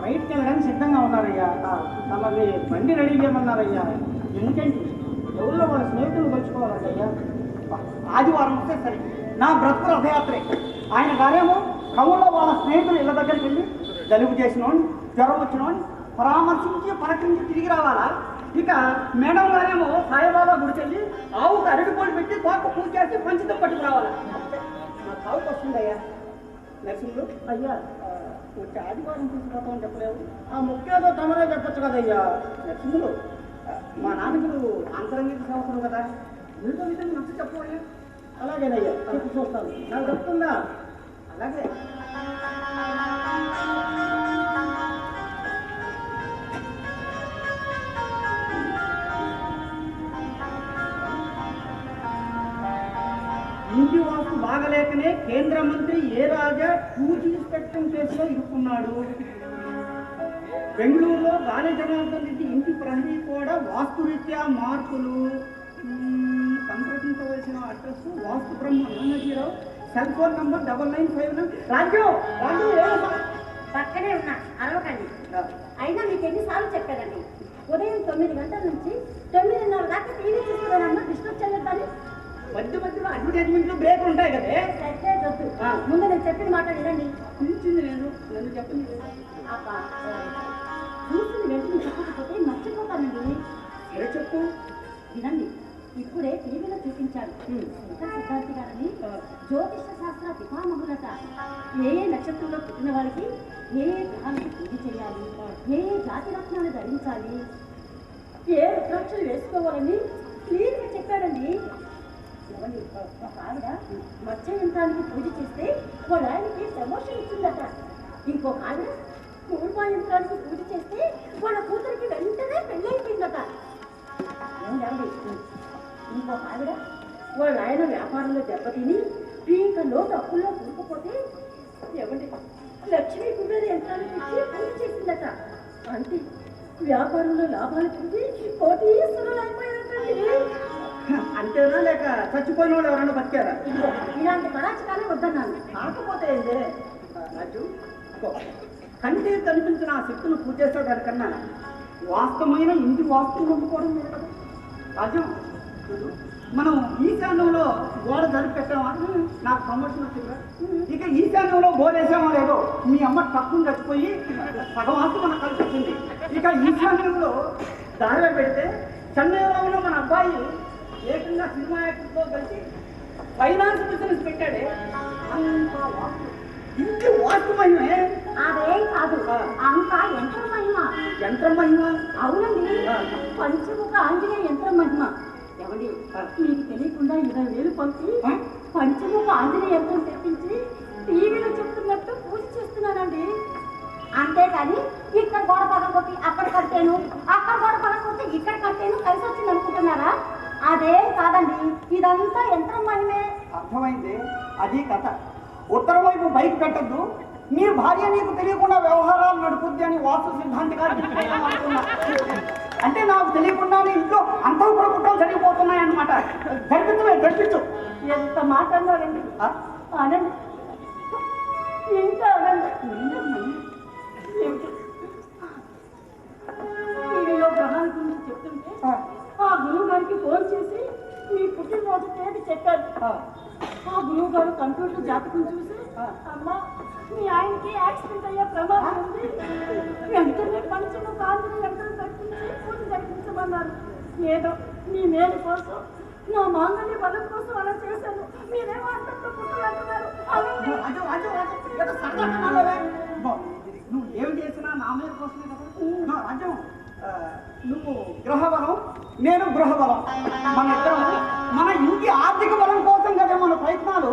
బయటికి వెళ్ళడానికి సిద్ధంగా ఉన్నారయ్యా. తమది బండి రెడీ చేయమన్నారయ్యా. ఎందుకంటే ఎవరిలో వాళ్ళ స్నేహితులు కలుసుకోవాలంటయ్యా ఆదివారం వస్తే సరే నా బ్రతుకు రథయాత్రే. ఆయన గారేమో కవుల్లో వాళ్ళ స్నేహితులు ఇళ్ళ దగ్గరికి వెళ్ళి జలుబు చేసినోని జ్వరం వచ్చినోని పరామర్శించి పలకరించి తిరిగి రావాలా? ఇక మేడం గారేమో సాయిబాబా గుడికి వెళ్ళి ఆవుకు అరటిపోటు పెట్టి తోక పూజ చేసి పంచితం పట్టుకురావాలా? నా తావుకు వస్తుందయ్యా. నరసింహులు అయ్యా. వచ్చే ఆదివారం తీసుకుపోతామని చెప్పలేవు ఆ ముఖ్యంగా తమరే చెప్పచ్చు కదయ్యా నరసింహులు ఆ, మా నాన్నగారు అంతరంగిక సంవత్సరం కదా. మీతో విషయం నచ్చ చెప్పవయ్యా? అలాగేనయ్యా చెప్పి చూస్తాను. నాకు చెప్తుందా అలాగే. వాస్తు బాగలేకనే కేంద్ర మంత్రి A Raja two G spectrum కేసులో ఇరుక్కున్నాడు? బెంగళూరులో గాలి జనార్దన్ రెడ్డి ఇంటి ప్రహరీ కూడా వాస్తురీత్యా మార్పులు. సంప్రదించవలసిన address Vastu Brahma Nannajirao cell phone number double nine five nine. Raju Raju పక్కనే ఉన్నా అరవకండి. అయినా మీకు ఎన్నిసార్లు చెప్పారండి ఉదయం తొమ్మిది గంటల నుంచి తొమ్మిదిన్నర దాకా టీవీ చూస్తున్నానన్నా డిస్టర్బ్ చేయొద్దని మధ్య మధ్యలో అడ్వర్టైజ్మెంట్లు బ్రేక్ ఉంటాయి కదే. ముందు నేను చెప్పిన మాట వినండి. పిలిచింది నేను. నన్ను చెప్పండి అబ్బా, చూసిన వెంటనే చెప్పకపోతే మర్చిపోతానండి. సరే చెప్పు? వినండి ఇప్పుడే టీవీలో చూపించాడు శంకర సిద్ధార్థి గారని జ్యోతిష శాస్త్ర పితామహులట. ఏ ఏ నక్షత్రంలో పుట్టిన వారికి ఏ ఏ గ్రహానికి పూజ చేయాలి? ఏ ఏ జాతి రత్నాలు ధరించాలి? ఏ రుద్రాక్షలు వేసుకోవాలని క్లియర్గా చెప్పాడండి. ఒక ఆవిడ మత్స్య యంత్రానికి పూజ చేస్తే వాళ్ళ ఆయనకి ప్రమోషన్ ఇచ్చిందట. ఇంకొక ఆవిడ కూర్మా యంత్రానికి పూజ చేస్తే వాళ్ళ కూతురికి వెంటనే పెళ్ళైపోయిందట. ఏమండి ఇంకొక ఆవిడ వాళ్ళ ఆయన వ్యాపారంలో దెబ్బతిని పీక లోటు అప్పుల్లో కూరుకుపోతే ఏమండి లక్ష్మీ కుబేర యంత్రానికి ఇచ్చి పూజ చేసిందట. అంతే వ్యాపారంలో లాభాలు పొంది కోటీశ్వరులు అయిపోయారటండి అంతేనా లేక చచ్చిపోయిన వాళ్ళు ఎవరైనా బతికారా? ఇలాంటి కళాచకాలే వద్దన్నాను. కాకపోతే ఏందే? రాజు కంటికి కనిపించిన ఆ శక్తులు పూజ చేసే దానికన్నా వాస్తవమైన ఇంటి వాస్తువులు నమ్ముకోవడం రాజు మనం ఈశాన్యంలో గోడ జరిపి పెట్టామా నాకు ప్రమోషన్ వచ్చిందా ఇక ఈశాన్యంలో గోడేసామో లేదో మీ అమ్మ తక్కువ చచ్చిపోయి సగం ఆస్తి మనకు కలిసి వచ్చింది. ఇక ఈశాన్యంలో దారిలో పెడితే చెన్నైలో ఉన్న మన అబ్బాయి ఏకంగా సినిమా యాక్టర్తో కలిసి ఫైనాన్స్ బిజినెస్ పెట్టాడే. అంత ఇంటి వాస్తు మహిమే అదేం కాదు అంతా యంత్ర మహిమ. యంత్రం మహిమ? అవునండి. పంచముఖ ఆంజనేయ యంత్రం మహిమ. ఏమండి మీకు తెలియకుండా ఇరవై వేలు పంపి? పంచముఖ ఆంజనేయ యంత్రం తెప్పించి టీవీలో చెప్తున్నట్టు పూజ చేస్తున్నానండి. అంతేకాని ఇక్కడ గోడ పగలకొట్టి అక్కడ కట్టాను అక్కడ గోడ పగలకొట్టి ఇక్కడ కట్టాను కలిసి వచ్చింది అనుకుంటున్నారా? అదేం కాదండి ఇదంతా యంత్రం మహిమే అర్థమైంది. అది కథ. ఉత్తరం వైపు బైక్ పెట్టద్దు. మీ భార్య నీకు తెలియకుండా వ్యవహారాలు నడుపుద్ది అని వాస్తు సిద్ధాంతి గారికి తెలియాలనుకున్నా. అంటే నాకు తెలియకుండానే ఇంట్లో అంతఃపుర కుట్రలు జరిగిపోతున్నాయి అన్నమాట. జరిపించవే జరిపించు. ఎంత మాట అన్నారండి? అనండి ఇంకా అనండి ఆ, గురువు గారు కంప్యూటర్ జాతకం చూసి అమ్మా మీ ఆయనకి యాక్సిడెంట్ అయ్యే ప్రమాదం ఉంది. వెంటనే పంచము కాంతిని వెంటనే తగ్గించి పూజ జరిపించమన్నారు. ఏదో మీ మేలు కోసం నా మాంగళ్య బలం కోసం అలా చేశాను. మీరేమో అంతంతో ఇది నువ్వు ఏం చేసినా నా మీద కోసమే కదా. రాజ్యం నువ్వు గ్రహ బలం నేను గృహ బలం మన ఇద్దరం మన ఇంటి ఆర్థిక బలం కోసం కదా మన ప్రయత్నాలు?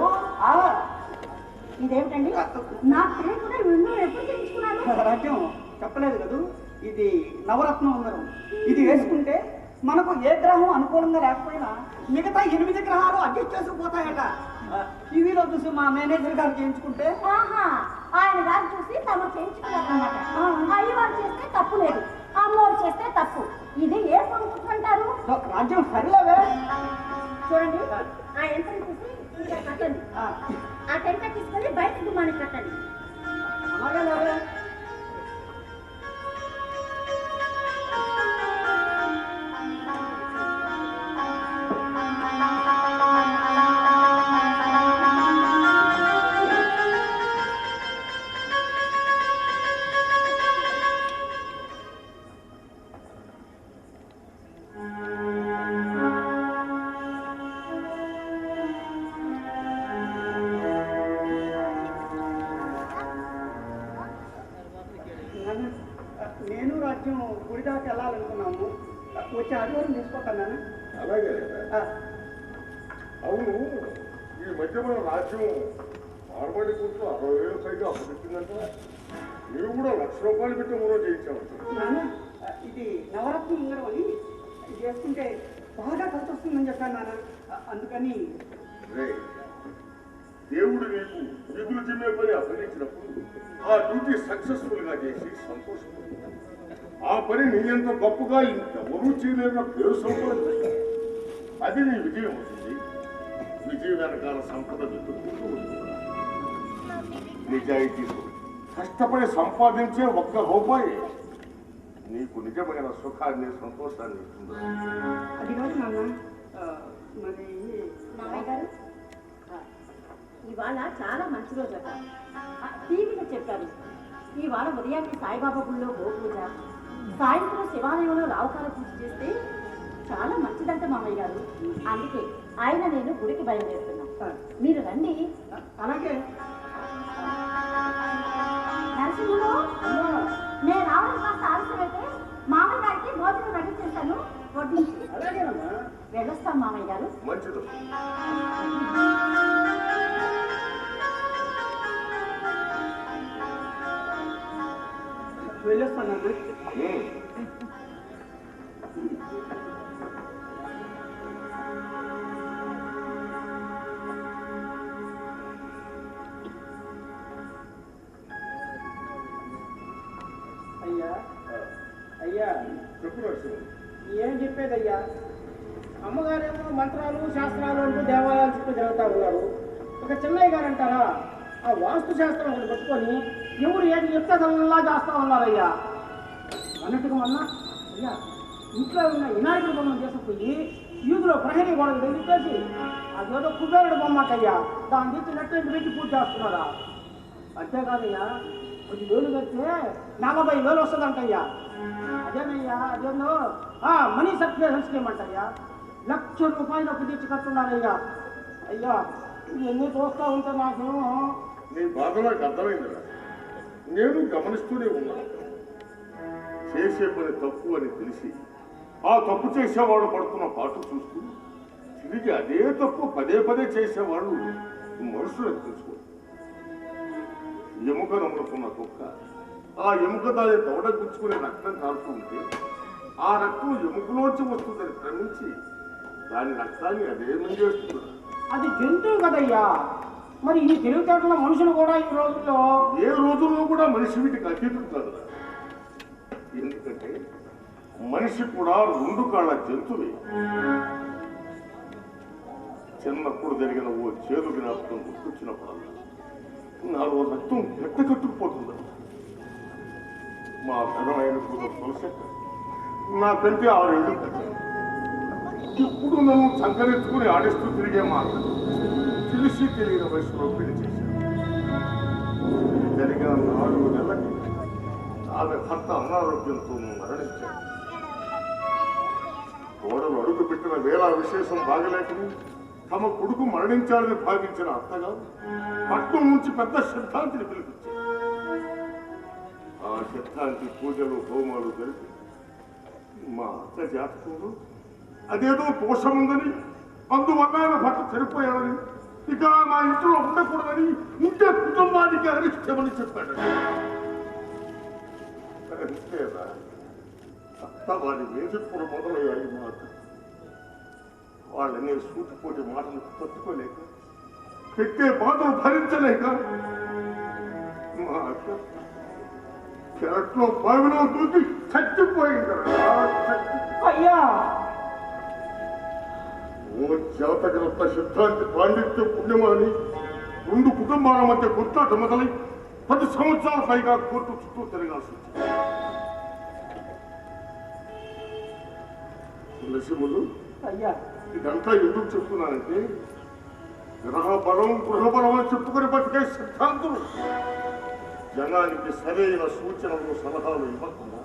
ఇదేమిటండి? నాకు తెలియకుండా ఎన్నో ఎప్పుడు చేయించుకున్నాను రాజ్యం చెప్పలేదు కదూ? ఇది నవరత్నం ఉంగరం ఇది వేసుకుంటే మనకు ఏ గ్రహం అనుకూలంగా లేకపోయినా మిగతా ఎనిమిది గ్రహాలు అడ్జస్ట్ చేసుకుపోతాయట. టీవీలో చూసి మా మేనేజర్ గారు చేయించుకుంటే? ఆహా ఆయన గారు చూసి చేయించుకున్నారన్నమాట. వారు చేస్తే తప్పు లేదు. నోరు చేస్తే తప్పు. ఇది ఏ కొనుక్కుంటారు రాజ్యం సరిలేవే. చూడండి. ఆ యంత్రం తీసి ఇంకా కట్టండి. ఆ, టెంక తీసుకొని బయట గుమ్మానికి కట్టండి. వచ్చే ఆదివారం తీసుకుంటాను నాన్న. అలాగే. అవును ఈ మధ్య మన రాజ్యం మార్వాడి కూర్చో అరవై వేలు పైగా అప్పగించిందంట నీవు కూడా లక్ష రూపాయలు పెట్టి మూడో ఆ, ఇది నవరత్న ఉంగరం అని చేసుకుంటే బాగా ఖర్చు వస్తుందని చెప్పాను నాన్న. అందుకని. దేవుడు నీకు విధులు జిమ్మే పని అప్పగించినప్పుడు ఆ డ్యూటీ సక్సెస్ఫుల్గా చేసి సంతోషం ఆ పని నీ ఎంత గొప్పగా ఇంకెవరూ చేయలేని పేరు సంపాదించు. అది నీ విజయం అవుతుంది విజయం వెనకాల సంపద వెతుక్కుంటూ నిజాయితీతో కష్టపడి సంపాదించే ఒక్క రూపాయి నీకు నిజమైన సుఖాన్ని సంతోషాన్ని ఇస్తుంది? అది కాదు మరి గారు ఇవాళ చాలా మంచి రోజు అట. టీవీలో చెప్పారు. ఇవాళ ఉదయాన్నే సాయిబాబా గుళ్ళో గోపూజ సాయంత్రం శివాలయంలో రావుకాల పూజ చేస్తే చాలా మంచిదంట మామయ్య గారు. అందుకే ఆయన నేను గుడికి బయలుదేరుతున్నాం. మీరు రండి. అలాగే. నేను రావడం కాస్త ఆలస్యమైతే మామయ్య గారికి భోజనం రెడీ చేశాను వడ్డించి అలాగేనమ్మా. వెళ్ళొస్తాం మామయ్య గారు. మంచిది. వెళ్ళొస్తానన్నా. అయ్యా. అయ్యా ఏం చెప్పేదయ్యా? అమ్మగారేమో మంత్రాలు శాస్త్రాలు అంటూ దేవాలయాల చుట్టూ తిరుగుతా ఉన్నారు. ఒక చిన్నయ్య గారు అంటారా ఆ వాస్తు శాస్త్రం ఒకటి పట్టుకొని ఎవరు ఏది చెప్తే అదల్లా చేస్తా ఉన్నారయ్యా? అన్నట్టుగా మొన్న అయ్యా ఇంట్లో ఉన్న వినాయకుడు బొమ్మను తీసుకుపోయి యూదులో ప్రహరీ గోడకు తెలిపేసి అదేదో కుబేరుడు బొమ్మటయ్యా దాని తీసి నెట్టు పెట్టి పూజ చేస్తున్నారా? అంతేకాదయ్యా కొద్ది వేలు కడితే నలభై వేలు వస్తుందంటయ్యా. అదేనయ్యా అదేందో? ఆ, మనీ సర్టిఫికేషన్ స్కీమ్ అంటయ్యా లక్ష రూపాయలు అప్పు తెచ్చి కట్టున్నారయ్యా అయ్యా ఇవన్నీ చూస్తూ ఉంటే నాకు నీ బాధలో నాకు అర్థమైందిరా. నేను గమనిస్తూనే ఉన్నాను. చేసే పని తప్పు అని తెలిసి ఆ తప్పు చేసేవాడు పడుతున్న పాటు చూస్తూ తిరిగి అదే తప్పు పదే పదే చేసేవాడు మనుషులు తెలుసుకో ఎముక నమ్ముకున్న కుక్క ఆ ఎముక దాని దవడ గుచ్చుకునే రక్తం కారుతూ ఉంటే ఆ రక్తం ఎముకలోంచి వస్తుందని క్రమించి దాని రక్తాన్ని అదే మింగేస్తుంది అది జంతువు కదయ్యా. మరి ఈ తెలివితేటల మనుషులు కూడా ఈ రోజుల్లో ఏ రోజుల్లో కూడా మనిషి వీటికి అతీతం కాదు. ఎందుకంటే మనిషి కూడా రెండు కాళ్ళ జంతువే. చిన్నప్పుడు జరిగిన ఓ చేదు జ్ఞాపకం గుర్తొచ్చినప్పుడల్లా నాలో రక్తం గట్ట కట్టుకుపోతుంది. మా ఘనమైన నా తులసక్క నాకంటే ఆరేళ్ళు ఇప్పుడు నన్ను సంకరించుకుని ఆడిస్తూ తిరిగే మాట తెలిసి తెలియని వయసులో పెళ్ళి చేశాను జరిగిన నాలుగు నెలలకి ఆమె భర్త అనారోగ్యంతో మరణించాడు. గోడలు అడుగు పెట్టిన వేళ విశేషం బాగలేకని తమ కొడుకు మరణించాలని భావించిన అత్తగారు పట్నం నుంచి పెద్ద సిద్ధాంతిని పిలిపించారు. ఆ సిద్ధాంతి పూజలు హోమాలు జరిపి మా అత్త జాతకంలో అదేదో దోషముందని అందువల్ల ఆయన భర్త చనిపోయాడని ఇక మా ఇంట్లో ఉండకూడదని ఉంటే కుటుంబానికి అరిష్టమని చెప్పాడు. వారి వేధింపులు మొదలయ్యాయి మాట వాళ్ళని సూటిపోటి మాటలు తట్టుకోలేక పెట్టే బాధలు భరించలేక మా అక్క చెరట్లో బావిలో దూకి చచ్చిపోయింది. అయ్యా! ఓ జాతకరత్న సిద్ధాంతి పాండిత్య పుణ్యమాని రెండు కుటుంబాల మధ్య కొట్లాట మొదలై పది సంవత్సరాల పైగా కోర్టు చుట్టూ తిరగాల్సి అయ్యా. ఇదంతా ఎందుకు చెప్తున్నానంటే గ్రహ బలం గృహబలం అని చెప్పుకుని బతికే సిద్ధాంతులు. జనానికి సరైన సూచనలు సలహాలు ఇవ్వకుండా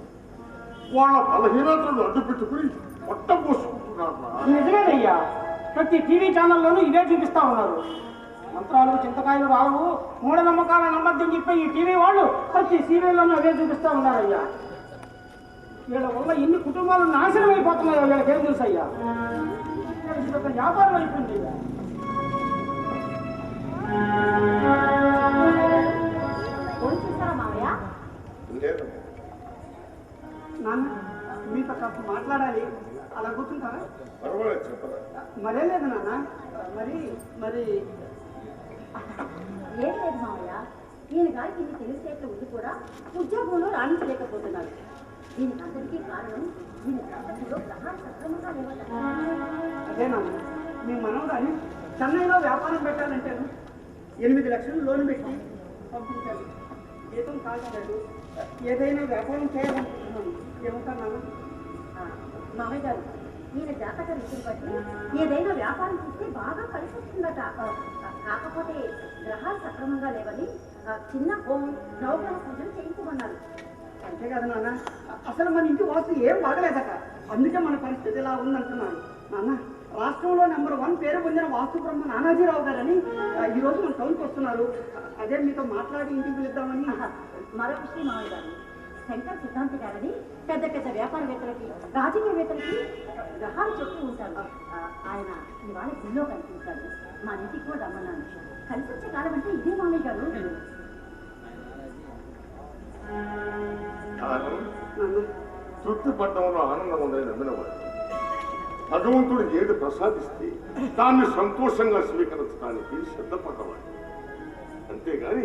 వాళ్ళ బలహీనతలను అడ్డు పెట్టుకుని పొట్ట పోసుకుంటున్నారు. నిజమేనయ్యా. ప్రతి టీవీ ఛానల్లోనూ ఇవే చూపిస్తా ఉన్నారు. మంత్రాలు చింతకాయలు రావు. మూఢనమ్మకాల నమ్మద్దని చెప్పి ఈ టీవీ వాళ్ళు ప్రతి సీరియల్లోనూ అవే చూపిస్తా ఉన్నారయ్యా. వీళ్ళ వల్ల ఎన్ని కుటుంబాలు నాశనం అయిపోతున్నాయో వీళ్ళకి ఏం తెలుసు అయ్యా ఇది ఒక వ్యాపారం అయిపోయింది. నాన్న మీతో కాస్త మాట్లాడాలి. అలా కూర్చుంటారా పర్వాలేదు చెప్పరా. మరేం లేదు నాన్న. మరి మరి. ఏం లేదు మావయ్య. ఈయన గారికి ఇది తెలిసేట్లు ఉండి కూడా ఉద్యోగంలో రాణించలేకపోతున్నారు దీనికి అందరికీ కారణం జాతకంలో గ్రహాలు సక్రమంగా లేవట. అదే నాన్న. మీ మనవరాని చెన్నైలో వ్యాపారం పెట్టాలంటే ఎనిమిది లక్షలు లోన్ పెట్టి పంపించాలి. జీతం కాదు. ఏదైనా వ్యాపారం చేయాలనుకుంటున్నాను. ఏమంటారు నాన్న? మామయ్య గారు ఈయన జాతక రీతిని బట్టి ఏదైనా వ్యాపారం చేస్తే బాగా కలిసి వస్తుందట కాకపోతే గ్రహాలు సక్రమంగా లేవని చిన్న హోమం నవగ్రహ పూజలు చేయించమన్నారు. అంతే కదా నాన్న. అసలు మన ఇంటి వాస్తు ఏం బాగలేదట. అందుకే మన పరిస్థితి ఇలా ఉందంటున్నాను. నాన్న రాష్ట్రంలో నెంబర్ వన్ పేరు పొందిన వాస్తు బ్రహ్మ నానాజీరావు గారని ఆ, ఈ రోజు మన టౌన్కి వస్తున్నారు. అదే మీతో మాట్లాడి ఇంటికి పిలుద్దామని ఆహా, మరో విషయం మామయ్య గారు శంకర్ సిద్ధాంతి గారని పెద్ద పెద్ద వ్యాపారవేత్తలకి రాజకీయవేత్తలకి గ్రహాలు చెప్తూ ఉంటారు. ఆయన ఇవాళ గుళ్ళో కనిపించారు. మా ఇంటికి కూడా రమ్మన్నాను. కలిసి వచ్చే కాలం అంటే ఇదే మామయ్య గారు. కారణం నాన్న తృప్తి పడ్డంలో ఆనందం ఉందని నమ్మినవాడు. భగవంతుడు ఏది ప్రసాదిస్తే దాన్ని సంతోషంగా స్వీకరించడానికి సిద్ధపడ్డవాడు అంతేగాని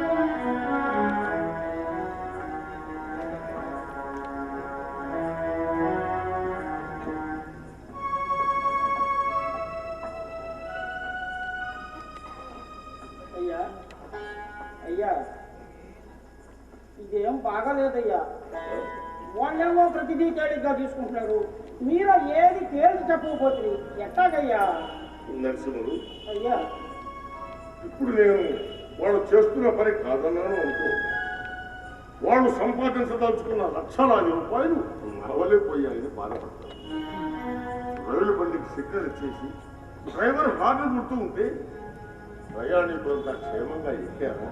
తేలిగ్గా తీసుకుంటున్నారు. మీరు ఏది తేల్చి చెప్పకపోతే ఎట్టాగయ్యా నరసింహుడు అయ్యా. ఇప్పుడు నేను వాళ్ళు చేస్తున్న పని కాదన్నాను అనుకో. వాళ్ళు సంపాదించదలుచుకున్న లక్షలాది రూపాయలు నడవలేకపోయాయని బాధపడతారు. రైలు బండికి సిగ్నల్ ఇచ్చేసి డ్రైవర్ హార్న్ కొడుతూ ఉంటే ప్రయాణికులంతా క్షేమంగా ఎక్కారా?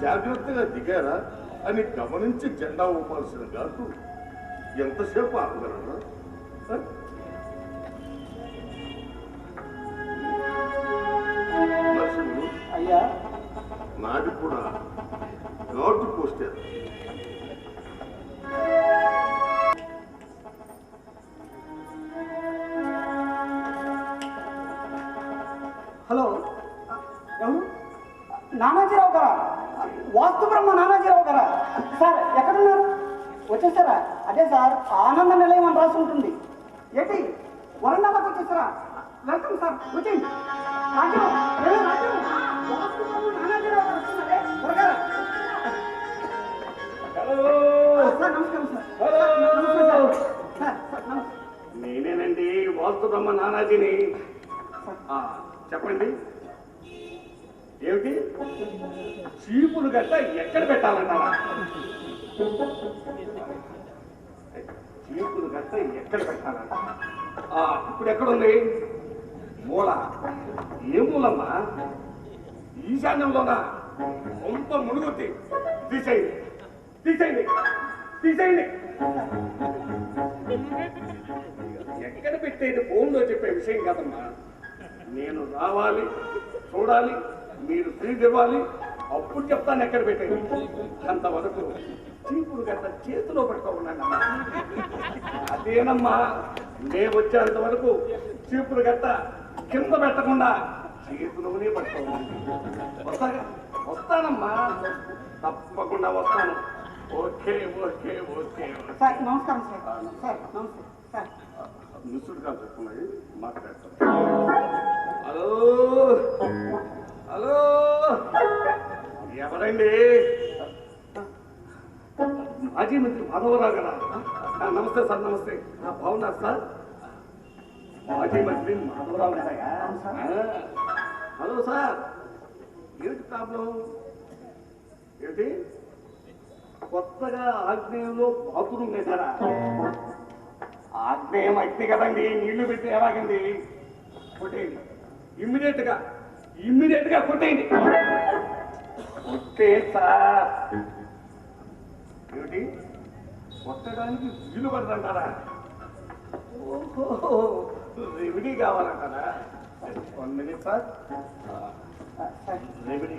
జాగ్రత్తగా దిగారా? అని గమనించి జెండా ఊపాల్సిన ఘాటు ఎంతసేపు ఆగలరా ఆ? నరసింహుడు అయ్యా. నాది కూడా ఘాటు పోస్టర్ హలో. నానాజీరావు గారా? వాస్తు బ్రహ్మ నానాజీరావు గారా? సార్ ఎక్కడున్నారు? వచ్చేసారా అదే సార్ ఆనంద నిలయం అని రాసి ఉంటుంది. ఏంటి? వరండాలోకి వచ్చేసారా వెల్కమ్ సార్ వచ్చేయండి నేనేనండి వాస్తు బ్రహ్మ నానాజీని. చెప్పండి. ఏమిటి? చీపులు గట్ట ఎక్కడ పెట్టాలంటారా చీపులు గట్ట ఎక్కడ పెట్టాలంట ఇప్పుడు ఎక్కడుంది మూల. ఏ మూలమ్మా? ఈశాన్యంలోనా? సొంత మునుగుద్ది తీసేయండి. తీసేయండి. తీసేయండి. ఎక్కడ పెట్టేది ఫోన్లో చెప్పే విషయం కాదమ్మా. నేను రావాలి చూడాలి మీరు ఫీజు ఇవ్వాలి అప్పుడు చెప్తాను ఎక్కడ పెట్టేది. అంతవరకు చీపురు గట్ట చేతిలో పట్టుకోమన్నానమ్మా అదేనమ్మా నేను వచ్చేంత వరకు చీపురు గట్ట కింద పెట్టకుండా చేతిలోనే పట్టుకోవాలి వస్తాగా వస్తానమ్మా. తప్పకుండా వస్తాను. Okay okay okay. సార్ నమస్కారం సార్. సార్ నమస్తే. సార్. మిస్డ్ కాల్ చెప్పుకున్నాయి మాట్లాడతాను. హలో? హలో? ఎవరండి? మాజీ మంత్రి మాధవరావు గారా. నమస్తే సార్ నమస్తే. ఆ, బాగున్నారు సార్. మాజీ మంత్రి మాధవరావు గారా. Hello sir. ఏంటి ప్రాబ్లం? ఏంటి? కొత్తగా ఆగ్నేయంలో బాత్రూమ్ వేశారా ఆగ్నేయం అయితే కదండి నీళ్ళు పెట్టి ఎలాగండి? కొట్టేయండి. ఇమ్మీడియట్గా ఇమ్మీడియట్గా కొట్టేయండి. కొట్టే సార్. ఏమిటి? కొట్టడానికి వీలు పడదంటారా? ఓహో. Remedy కావాలంటారా? One minute sir. Remedy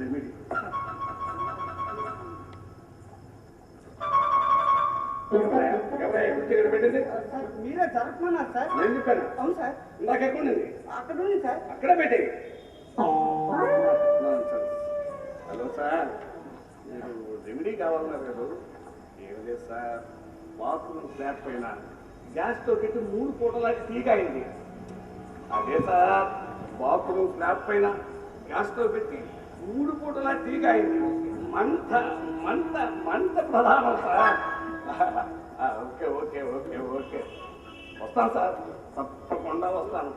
remedy. పెట్టింది మీరే జరగమన్నారు సార్. నేను చెప్పాను అవును సార్. ఇందాక ఎక్కడుంది? అక్కడ ఉంది సార్. అక్కడే పెట్టి హలో సార్ మీరు రెమెడీ కావాలన్నారు కదా. ఏం లేదు సార్. బాత్రూమ్ స్లాబ్ పైన గ్యాస్తో పెట్టి మూడు పూటలా టీక్ అయింది అదే సార్. బాత్రూమ్ స్లాబ్ పైన గ్యాస్తో పెట్టి మూడు పూటలా టీక్ అయింది మంట మంట మంట ప్రధానం sir. Okay okay okay okay. వస్తాను సార్. తప్పకుండా వస్తాను.